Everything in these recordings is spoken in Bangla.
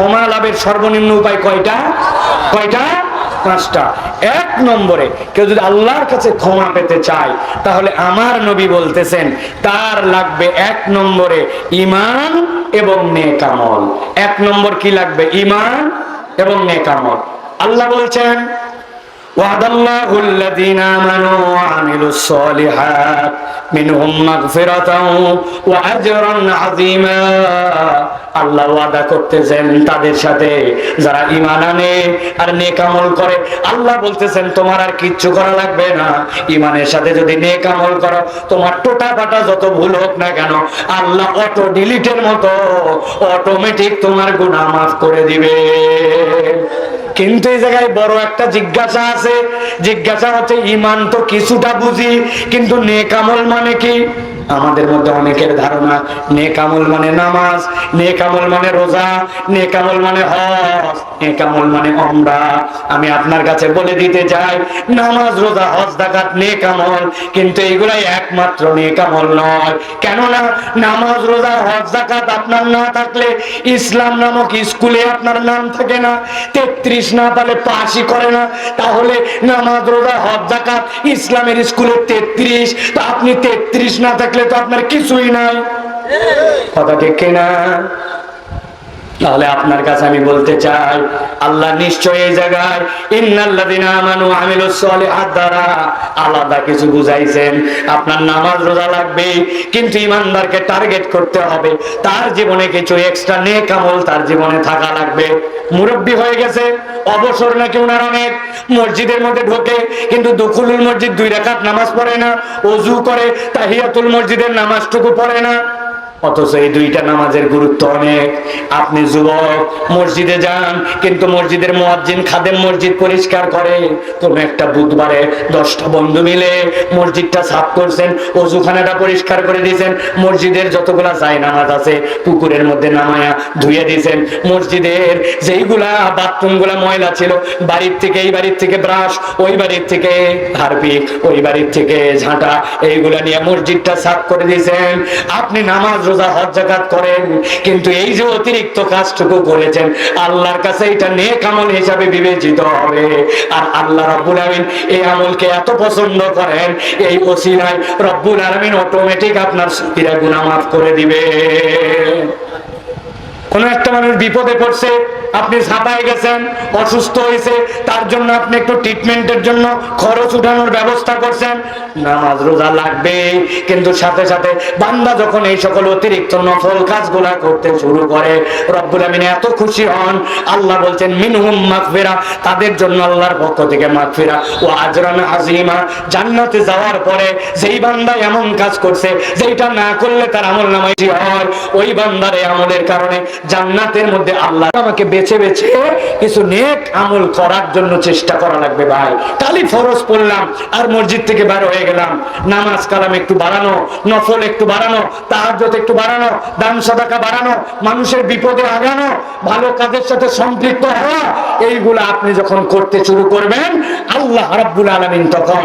ক্ষমা লাভের সর্বনিম্ন উপায় কয়টা? কয়টা? পাঁচটা। এক নম্বরে, কেউ যদি আল্লাহর কাছে ক্ষমা পেতে চায়, তাহলে আমার নবী বলতেছেন, তার লাগবে এক নম্বরে ইমান এবং নেকামল এক নম্বর কি লাগবে? ইমান এবং নেকামল আল্লাহ বলছেন وعد الله الذين آمنوا وعملوا الصالحات منهم مغفرة وأجرا عظيما আল্লাহ ওয়াদা করতেছেন তাদের সাথে যারা ইমান আনে আর নেকামল করে আল্লাহ বলতেছেন তোমার আর কিচ্ছু করা লাগবে না ইমানের সাথে যদি নেকামল করো তোমার টোটা পাটা যত ভুল হোক না কেন আল্লাহ অটো ডিলিটের মতো অটোমেটিক তোমার গুনাহ মাফ করে দিবে কিন্তু এই জায়গায় বড় একটা জিজ্ঞাসা আছে। জিজ্ঞাসা হচ্ছে, ইমান তো কিছুটা বুঝি, কিন্তু নেকামল মানে কি? আমাদের মধ্যে অনেকের ধারণা নেকামল মানে নামাজ নেকামল মানে রোজা নেকামল মানে হজ নেকামল মানে অমরা আমি আপনার কাছে বলে দিতে চাই, নামাজ, রোজা, হজ ডাকাত নেকামল কিন্তু এইগুলাই একমাত্র নেকামল নয়। কেননা নামাজ, রোজা, হজ ডাকাত আপনার না থাকলে ইসলাম নামক স্কুলে আপনার নাম থাকে না, তেত্রিশ না তাহলে পাশই করে না। তাহলে নামাজ, রোজা, হজ জাকাত ইসলামের স্কুলে তেত্রিশ, তো আপনি তেত্রিশ না থাকলে তো আপনার কিছুই নাই। কথা ঠিক কিনা? তাহলে আপনার কাছে আমি বলতে চাই, আল্লাহ নিশ্চয় এই জায়গায় আমানু দ্বারা আলাদা কিছু বুঝাইছেন। আপনার নামাজ রোজা লাগবে, কিন্তু ইমানদারকে টার্গেট করতে হবে। তার জীবনে কিছু এক্সট্রা নেক আমল তার জীবনে থাকা লাগবে। মুরব্বী হয়ে গেছে, অবসর নাকি ওনার অনেক, মসজিদের মধ্যে ঢোকে, কিন্তু দুখুলুল মসজিদ দুই রাকাত নামাজ পড়ে না, অজু করে, তাহিয়াতুল মসজিদের নামাজটুকু পড়ে না। অথচ এই দুইটা নামাজের গুরুত্ব অনেক। আপনি যুবক, মসজিদে যান, কিন্তু মসজিদের মুয়াজ্জিন খাদেম মসজিদ পরিষ্কার করে। কোন একটা বুধবারে দশটা বন্ধু মিলে মসজিদটা সাফ করছেন, অজুখানাটা পরিষ্কার করে দিয়েছেন, মসজিদের যতগুলা যায় নামাজ আছে, পুকুরের মধ্যে নামায়া ধুয়ে দিয়েছেন। মসজিদের যেইগুলা বাথরুমগুলা ময়লা ছিল, বাড়ির থেকে এই বাড়ির থেকে ব্রাশ, ওই বাড়ির থেকে হারপিক, ওই বাড়ির থেকে ঝাঁটা, এইগুলা নিয়ে মসজিদটা সাফ করে দিয়েছেন। আপনি নামাজ রোজা হজ, জাকাত করেন। কিন্তু এই যে অতিরিক্ত কাজটুকু করেছেন, আল্লাহর কাছে এটা নেক আমল হিসাবে বিবেচিত হবে। আর আল্লাহ রব্বুল আলমিন এই আমলকে এত পছন্দ করেন, এই ওসিলায় রব্বুল আলমিন অটোমেটিক আপনার সত্যিরা গুনাহ মাফ করে দিবে। কোন একটা মানুষ বিপদে পড়ছে আপনি ঝাঁপায় গেছেন, অসুস্থ হয়েছে, তার জন্য আপনি একটু ট্রিটমেন্টের জন্য খরচ উঠানোর ব্যবস্থা করছেন। নামাজ রোজা লাগবে, কিন্তু সাথে সাথে বান্দা যখন এই সকল অতিরিক্ত নফল কাজগুলা করতে শুরু করে, রব্বুল আমিন এত খুশি হন। আল্লাহ বলছেন, মিনহুম মাগফিরা তাদের জন্য আল্লাহর পক্ষ থেকে মাগফিরা। ও আজরান আজিমা জান্নাতে যাওয়ার পরে যেই বান্দা এমন কাজ করছে যেটা না করলে তার আমল নামাই হয়, ওই বান্দার আমলের কারণে জান্নাতের মধ্যে আল্লাহ আমাকে বেছে বেছে কিছু নেক আমল করার জন্য চেষ্টা করা লাগবে ভাই। কালি ফরজ পড়লাম আর মসজিদ থেকে বার হয়ে গেলাম। নামাজ কালাম একটু বাড়ানো, নফল একটু বাড়ানো তাহাজ্জত একটু বাড়ানো, দান সদাকা বাড়ানো, মানুষের বিপদে আগানো, ভালো কাজের সাথে সম্পৃক্ত হওয়া, এইগুলো আপনি যখন করতে শুরু করবেন, আল্লাহ রাব্বুল আলামিন তখন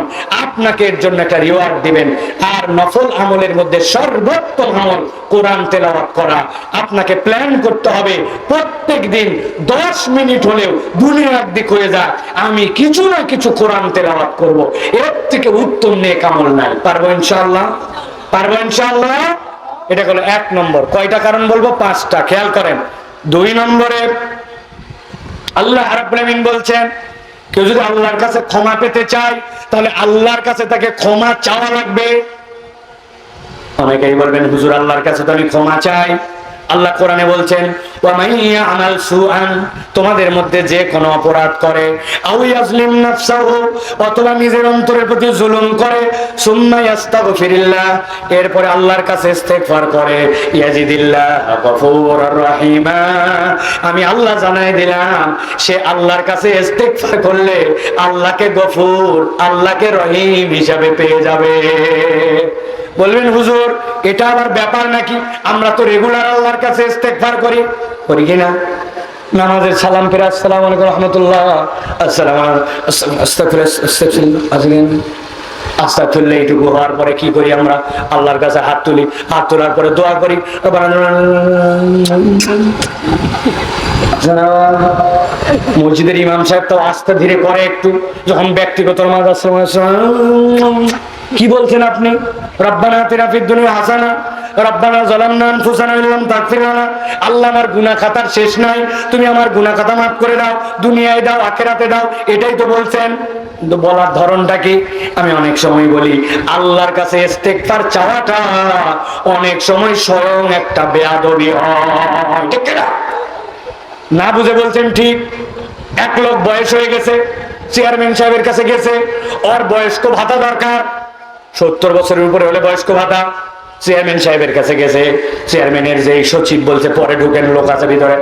আপনাকে এর জন্য একটা রিওয়ার্ড দিবেন। আর নফল আমলের মধ্যে সর্বোত্তম আমল, কোরআন তেলাওয়াত করা। আপনাকে প্ল্যান করতে হবে, প্রত্যেক দিন দশ মিনিট হলেও দুনিয়ার দিক হয়ে যাক। আমি কিছু না কিছু কোরআন তেলাওয়াত করব। এর থেকে উত্তম নেক আমল নাই। পারব ইনশাআল্লাহ? পারব ইনশাআল্লাহ? এটা হলো এক নম্বর। কয়টা কারণ বলব? পাঁচটা। খেয়াল করেন। দুই নম্বরে আল্লাহ আমিন বলছেন কেউ যদি আল্লাহর কাছে ক্ষমা পেতে চায়, তাহলে আল্লাহর কাছে তাকে ক্ষমা চাওয়া লাগবে। অনেকেই বলবেন, হুজুর, আল্লাহর কাছে তো আমি ক্ষমা চাই। আল্লাহ কোরআনে বলছেন তোমাদের মধ্যে যে কোনো অপরাধ করে। অথবা নিজের অন্তরের প্রতি জুলুম করে। এরপরে আল্লাহর কাছে ইস্তেগফার করে। রহিমা। আমি আল্লাহ জানাই দিলাম, সে আল্লাহর কাছে ইস্তেগফার করলে আল্লাহকে গফুর, আল্লাহকে রহিম হিসাবে পেয়ে যাবে। বলবেন, হুজুর, এটা আবার ব্যাপার নাকি? আমরা তো রেগুলার আল্লাহর কাছে ইস্তেগফার করি। করি কিনা নামাজের সালাম ফেরা আসসালামু আলাইকুম রহমতুল্লাহ। আসসালাম আজকে আস্থা তুললে এইটুকু হওয়ার পরে কি করি আমরা? আল্লাহর কাছে হাত তুলি, হাত তোলার পরে দোয়া করি। মসজিদের ইমাম সাহেব তো আস্তে ধীরে করে একটু, যখন ব্যক্তিগত কি বলছেন আপনি? রব্বানা তেরাফির দুনিয়া হাসানা। রব্বানা জালামনা আনফুসানা ইল্লাম তাগফির লানা। আল্লাহ আমার গুনাহ খাতার শেষ নাই। তুমি আমার গুনাহ খাতা মাফ করে দাও। দুনিয়ায় দাও, আখেরাতে দাও। এটাই তো বলছেন। বলার ধরনটা কি? আমি অনেক সময় বলি, আল্লাহর কাছে ইস্তেগফার চাওয়াটা অনেক সময় স্বয়ং একটা বেয়াদবি হয়। ঠিক না বুঝে বলছেন ঠিক? এক লোক বয়স হয়ে গেছে, চেয়ারম্যান সাহেবের কাছে গেছে। ওর বয়স্ক ভাতা দরকার। সত্তর বছরের উপরে হলে বয়স্ক ভাতা। চেয়ারম্যান সাহেবের কাছে গেছে। চেয়ারম্যানের যে সচিব বলছে, পরে ঢুকেন, লোক আছে ভিতরে।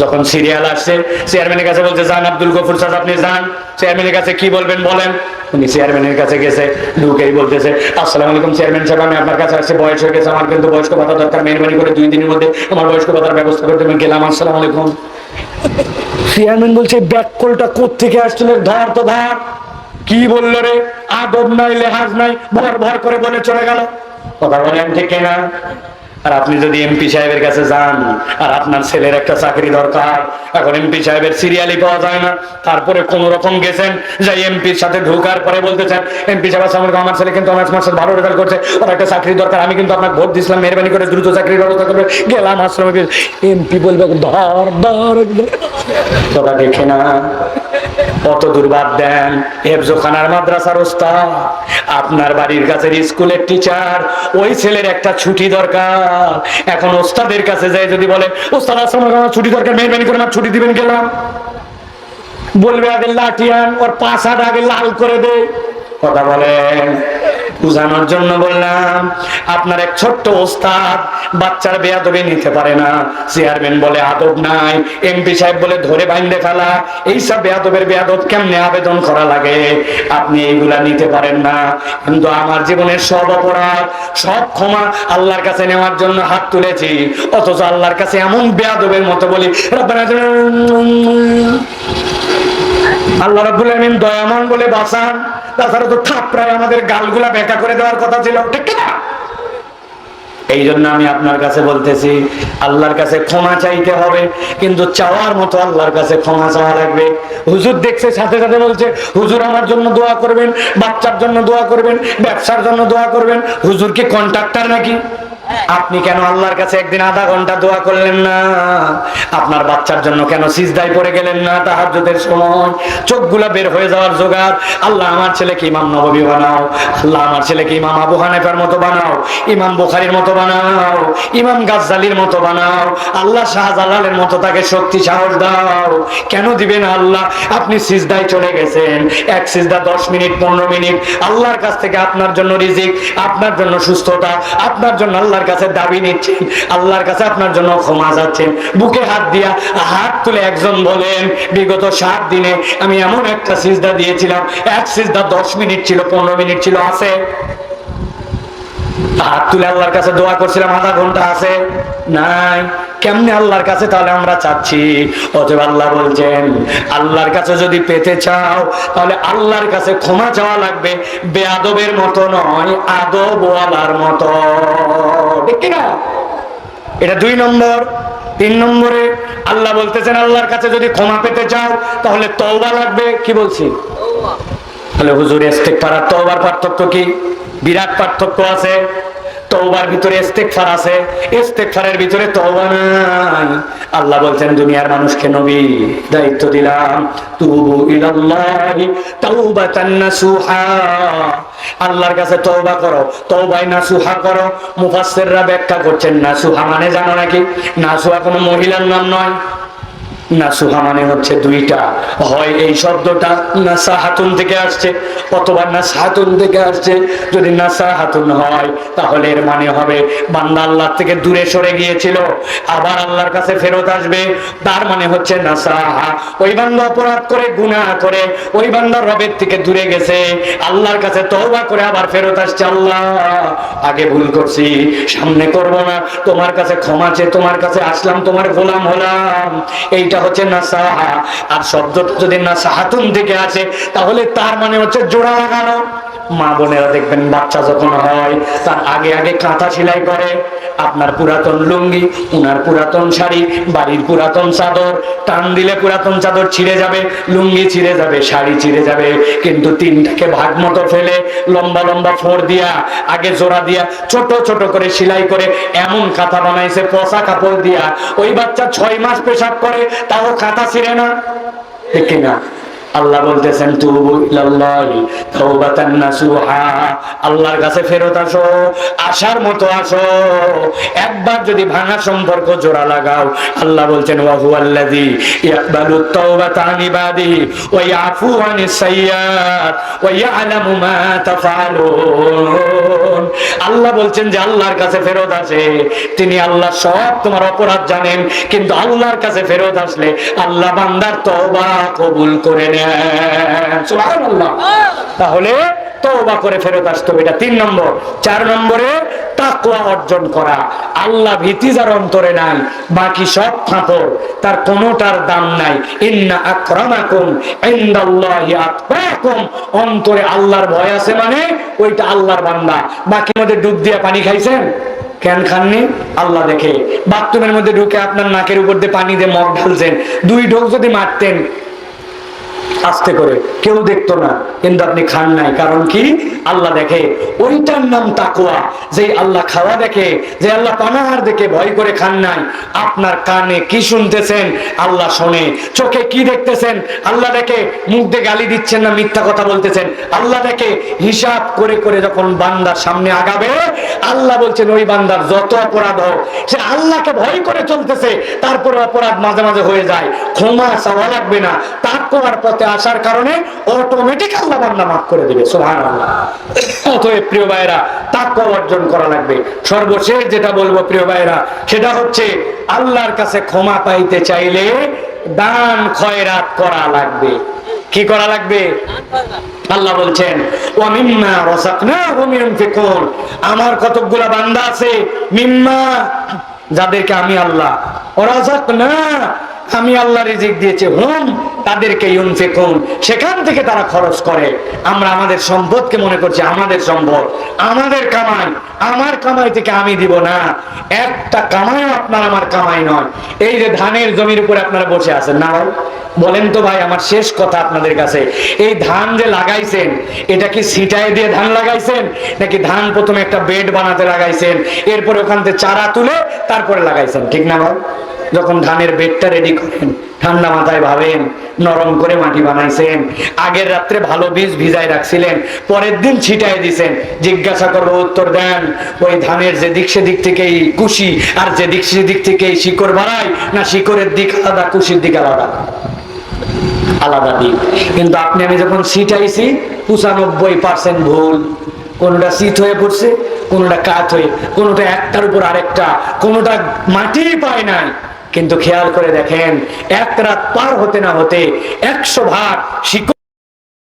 যখন সিরিয়াল আসছে চেয়ারম্যানের কাছে বলছে, যান আব্দুল গফুর সাহেব, আপনি যান। চেয়ারম্যানের কাছে কি বলবেন বলেন? উনি চেয়ারম্যানের কাছে গেছে, ঢুকেই বলতেছে, আসসালামু আলাইকুম চেয়ারম্যান সাহেব, আমি আপনার কাছে আসছি, বয়স হয়ে গেছে, আমার কিন্তু বয়স্ক ভাতা দরকার, মেহরবানি করে দুই দিনের মধ্যে আমার বয়স্ক ভাতার ব্যবস্থা করতে আমি গেলাম, আসসালামু আলাইকুম। চেয়ারম্যান বলছে, ব্যাককলটা কোত্থেকে আসছিল? ধর তো ধর। কি বলল রে? আদব নাই, লেহাজ নাই, ভর ভর করে বলে চলে গেল। কথা বলেন ঠিক না আর আপনি যদি এমপি সাহেবের কাছে যান আর আপনার ছেলের একটা চাকরি দরকার এখন এমপি সাহেবের সিরিয়ালই পাওয়া যায় না। তারপরে কোন রকম গেছেন যে এমপির সাথে ঢোকার পরে বলতেছেন এমপি সাহেব আলাইকুম, আমার ছেলে কিন্তু অনার্স মাস্টার ভালো রেজাল্ট করছে ওর একটা চাকরি দরকার আমি কিন্তু আপনাকে ভোট দিছিলাম মেহরবানি করে দ্রুত চাকরির ব্যবস্থা করবে। গেলাম আশ্রমে এমপি বলবে ধর ধর দেখে না কত দুর্বাদ দেন? হেফজোখানার মাদ্রাসার ওস্তা আপনার বাড়ির কাছের স্কুলের টিচার ওই ছেলের একটা ছুটি দরকার। এখন ওস্তাদের কাছে যায় যদি বলে, ওস্তাদ আসলাম ছুটি দরকার, মেহরবানি করে আমার ছুটি দিবেন গেলাম বলবে, আগে লাঠিয়ান ওর পাশাটা আগে লাল করে দে। কথা বলেন। বুঝানোর জন্য বললাম, আপনার এক ছোট্ট ওস্তাদ বাচ্চার বেয়াদবি নিতে পারে না। চেয়ারম্যান বলে, আদব নাই। এমপি সাহেব বলে, ধরে বাইন্দে ফেলা। এইসব বেয়াদবের বেয়াদব কেমনে আবেদন করা লাগে? আপনি এইগুলা নিতে পারেন না। কিন্তু আমার জীবনের সব অপরাধ, সব ক্ষমা আল্লাহর কাছে নেওয়ার জন্য হাত তুলেছি। অথচ আল্লাহর কাছে এমন বেয়াদবের মতো বলি আল্লাহ রাব্বুল আমিন দয়ামন বলে, বাঁচান। তাছাড়া তো থাপড়ায় আমাদের গালগুলা বেকা করে দেওয়ার কথা ছিল, ঠিক না এই জন্য আমি আপনার কাছে বলতেছি, আল্লাহর কাছে ক্ষমা চাইতে হবে, কিন্তু চাওয়ার মতো আল্লাহর কাছে ক্ষমা চাওয়া লাগবে। হুজুর দেখছে, সাথে সাথে বলছে, হুজুর আমার জন্য দোয়া করবেন, বাচ্চার জন্য দোয়া করবেন, ব্যবসার জন্য দোয়া করবেন, হুজুর কি কন্ট্রাক্টার নাকি? আপনি কেন আল্লাহর কাছে একদিন আধা ঘণ্টা দোয়া করলেন না? আপনার বাচ্চার জন্য কেন সিজদায় পড়ে গেলেন না তাহাজ্জুদের সময়? চোখগুলা বের হয়ে যাওয়ার জোগাড়। আল্লাহ আমার ছেলেকে ইমাম নববী বানাও। আল্লাহ আমার ছেলেকে ইমাম আবু হানিফার মতো বানাও। ইমাম বুখারীর মতো বানাও। ইমাম গাজ্জালির মতো বানাও। আল্লাহ শাহজালালের মতো তাকে শক্তি সাহস দাও। কেন দিবেন আল্লাহ? আপনি সিজদায় চলে গেছেন। এক সিজদা দশ মিনিট, পনেরো মিনিট। আল্লাহর কাছ থেকে আপনার জন্য রিজিক, আপনার জন্য সুস্থতা, আপনার জন্য আল্লাহর কাছে দাবি নিচ্ছেন আল্লাহর কাছে আপনার জন্য ক্ষমা যাচ্ছেন বুকে হাত দিয়া হাত তুলে একজন বলেন, বিগত সাত দিনে আমি এমন একটা সিজদা দিয়েছিলাম, এক সিজদা দশ মিনিট ছিল, পনেরো মিনিট ছিল, আছে? হাত তুলে আল্লাহর কাছে দোয়া করছিলাম, আধা ঘণ্টা আছে? নাই। কেমনে আল্লাহর কাছে তাহলে আমরা চাচ্ছি? অতএব আল্লাহ বলছেন, আল্লাহর কাছে যদি পেতে চাও, তাহলে আল্লাহর কাছে ক্ষমা চাওয়া লাগবে। বেয়াদবের মতো নয়, আদবওয়ালার মতো। ঠিক না এটা দুই নম্বর। তিন নম্বরে আল্লাহ বলতেছেন, আল্লাহর কাছে যদি ক্ষমা পেতে চাও, তাহলে তওবা লাগবে। কি বলছি? তাহলে হুজুর, ইস্তেগফার আর তওবার পার্থক্য কি? বিরাট পার্থক্য আছে। তওবার ভিতরে ইস্তেগফার আছে, ইস্তেগফারের ভিতরে তওবা নাই। আল্লাহ বলছেন, দুনিয়ার মানুষকে নবী দায়িত্ব দিলাম। তুবু ইলাল্লাহি তাওবাতান নাসুহা। আল্লাহর কাছে তওবা করো তওবাই নাসুহা করো। মুফাসসিররা ব্যাখ্যা করছেন, নাসুহা মানে জানো নাকি? নাসুহা কোনো মহিলার নাম নয়। নাসুহা মানে হচ্ছে দুইটা। হয় এই শব্দটা নাসা হাতুন থেকে আসছে, অথবা নাসা হাতুন থেকে আসছে। যদি নাসা হাতুন হয়, তাহলে এর মানে হবে বান্দা আল্লাহ থেকে দূরে সরে গিয়েছিল, আবার আল্লাহর কাছে ফেরত আসবে। তার মানে হচ্ছে নাসাহা। ওই বান্দা অপরাধ করে, গুনাহ করে, ওই বান্দা রবের থেকে দূরে গেছে। আল্লাহর কাছে তওবা করে আবার ফেরত আসছে আল্লাহ। আগে ভুল করছি, সামনে করব না। তোমার কাছে ক্ষমা চেয়ে তোমার কাছে আসলাম, তোমার গোলাম হলাম। এইটা হচ্ছে নাসাহা। আর শব্দটা যদি নাসাহাতুন থেকে আসে তাহলে তার মানে হচ্ছে জোড়া লাগানো। মা বোনেরা দেখবেন বাচ্চা যখন হয়, তার আগে আগে কাঁথা সেলাই করে। আপনার পুরাতন লুঙ্গি, উনার পুরাতন শাড়ি, বাড়ির পুরাতন চাদর, টান দিলে পুরাতন চাদর ছিঁড়ে যাবে, লুঙ্গি ছিঁড়ে যাবে, শাড়ি ছিঁড়ে যাবে। কিন্তু তিনটাকে ভাগ মতো ফেলে, লম্বা লম্বা ফোড় দিয়া, আগে জোড়া দিয়া, ছোট ছোট করে সেলাই করে এমন কাঁথা বানাইছে, পচা কাপড় দিয়া। ওই বাচ্চা ছয় মাস পেশাব করে, তাও কাঁথা ছিঁড়ে না। কিনা? আল্লাহ বলতেছেন, তুবু ইলাল্লাহি তাওবাতান নাসুহা। আল্লাহর কাছে ফেরত আসো আসার মতো আসো। একবার যদি ভাঙা সম্পর্ক জোড়া লাগাও, আল্লাহ বলছেন, ওয়া হুয়াল্লাযী ইয়াকবালু তাওবাতা আন ইবাদিহি ওয়া ইয়াফু আনিস সাইয়্যাত ওয়া ইয়ালামু মা তাফআলুন। আল্লাহ বলছেন যে, আল্লাহর কাছে ফেরত আসে। তিনি আল্লাহ সব তোমার অপরাধ জানেন, কিন্তু আল্লাহর কাছে ফেরত আসলে আল্লাহ বান্দার তওবা কবুল করে নেন। তাহলে তওবা করে ফেরত আসতে এটা তিন নম্বর। চার নম্বরে তাকওয়া অর্জন করা। আল্লাহ ভীতি যার অন্তরে নাই, বাকি সব ফাঁপড়। তার কোনোটার দাম নাই। ইন্না আকরামাকুম ইনদাল্লাহি আতকাকুম অন্তরে আল্লাহর ভয় আছে মানে ওইটা আল্লাহর বান্দা। বাকি মধ্যে ডুব দিয়ে পানি খাইছেন? কেন খাননি? আল্লাহ দেখে। বাথরুমের মধ্যে ঢুকে আপনার নাকের উপর দিয়ে পানি দিয়ে মগ ঢালছেন। দুই ঢোক যদি মারতেন আস্তে করে। কেউ দেখতো না কিন্তু আপনি খান নাই। কারণ কি? আল্লাহ দেখে। ওইটার নাম তাকুয়া যে আল্লাহ খাওয়া দেখে, যে আল্লাহ পানাহার দেখে, ভয় করে খান নাই। আপনার কানে কি শুনতেছেন? আল্লাহ শোনে। চোখে কি দেখতেছেন? আল্লাহ দেখে। মুখ দিয়ে গালি দিচ্ছেন না, মিথ্যা কথা বলতেছেন। আল্লাহ দেখে। হিসাব করে করে যখন বান্দার সামনে আগাবে, আল্লাহ বলছেন, ওই বান্দার যত অপরাধ হোক, সে আল্লাহকে ভয় করে চলতেছে। তারপরে অপরাধ মাঝে মাঝে হয়ে যায়। ক্ষমা চাওয়া লাগবে না। তাকুয়ার পথে আসার কারণে অটোমেটিক আল্লাহ বান্দা মাফ করে দিবে সোহান অতএব প্রিয় ভাইরা তাকুয়া অর্জন করা লাগবে। সর্বশেষ যেটা বলব প্রিয় ভাইরা সেটা হচ্ছে আল্লাহর কাছে ক্ষমা পাইতে চাইলে দান খয়রাত করা লাগবে। কি করা লাগবে? আল্লাহ বলছেন আমার কতকগুলা বান্দা আছে, মিম্মা, যাদেরকে আমি আল্লাহ রাযাকনা আমি আল্লাহ রিজিক দিয়েছি, হুম তাদেরকে ইউনফিকুন, সেখান থেকে তারা খরচ করে। আমরা আমাদের সম্পদকে মনে করছি আমাদের সম্পদ। আমাদের কামাই, আমার কামাই থেকে আমি দিব না। একটা কামাইও আপনার আমার কামাই নয়। এই যে ধানের জমির উপরে আপনারা বসে আছেন না বলেন তো ভাই, আমার শেষ কথা আপনাদের কাছে। এই ধান যে লাগাইছেন, এটা কি সিটায় দিয়ে ধান লাগাইছেন, নাকি ধান প্রথমে একটা বেড বানাতে লাগাইছেন, এরপরে ওখান থেকে চারা তুলে তারপরে লাগাইছেন, ঠিক না ভাই যখন ধানের বেডটা রেডি করেন, ঠান্ডা মাথায় ভাবেন, নরম করে মাটি বানাইছেন, আগের রাত্রে ভালো বীজ ভিজায় রাখছিলেন, পরের দিন ছিটাই দিছেন, জিজ্ঞাসা করব উত্তর দেন, ওই ধানের যে দিক সেদিক থেকেই কুশি, আর যে দিক সেদিক থেকেই শিকড় বাড়ায়, না শিকড়ের দিক আলাদা, কুশির দিক আলাদা? আলাদা দিক। কিন্তু আপনি, আমি যখন ছিটাইছি, পঁচানব্বই পার্সেন্ট ভুল। কোনটা শীত হয়ে পড়ছে, কোনটা কাঠ হয়ে, কোনটা একটার উপর আরেকটা, কোনটা মাটি পায় নাই। কিন্তু খেয়াল করে দেখেন এক রাত পার হতে না হতে একশো ভাগ শিকড়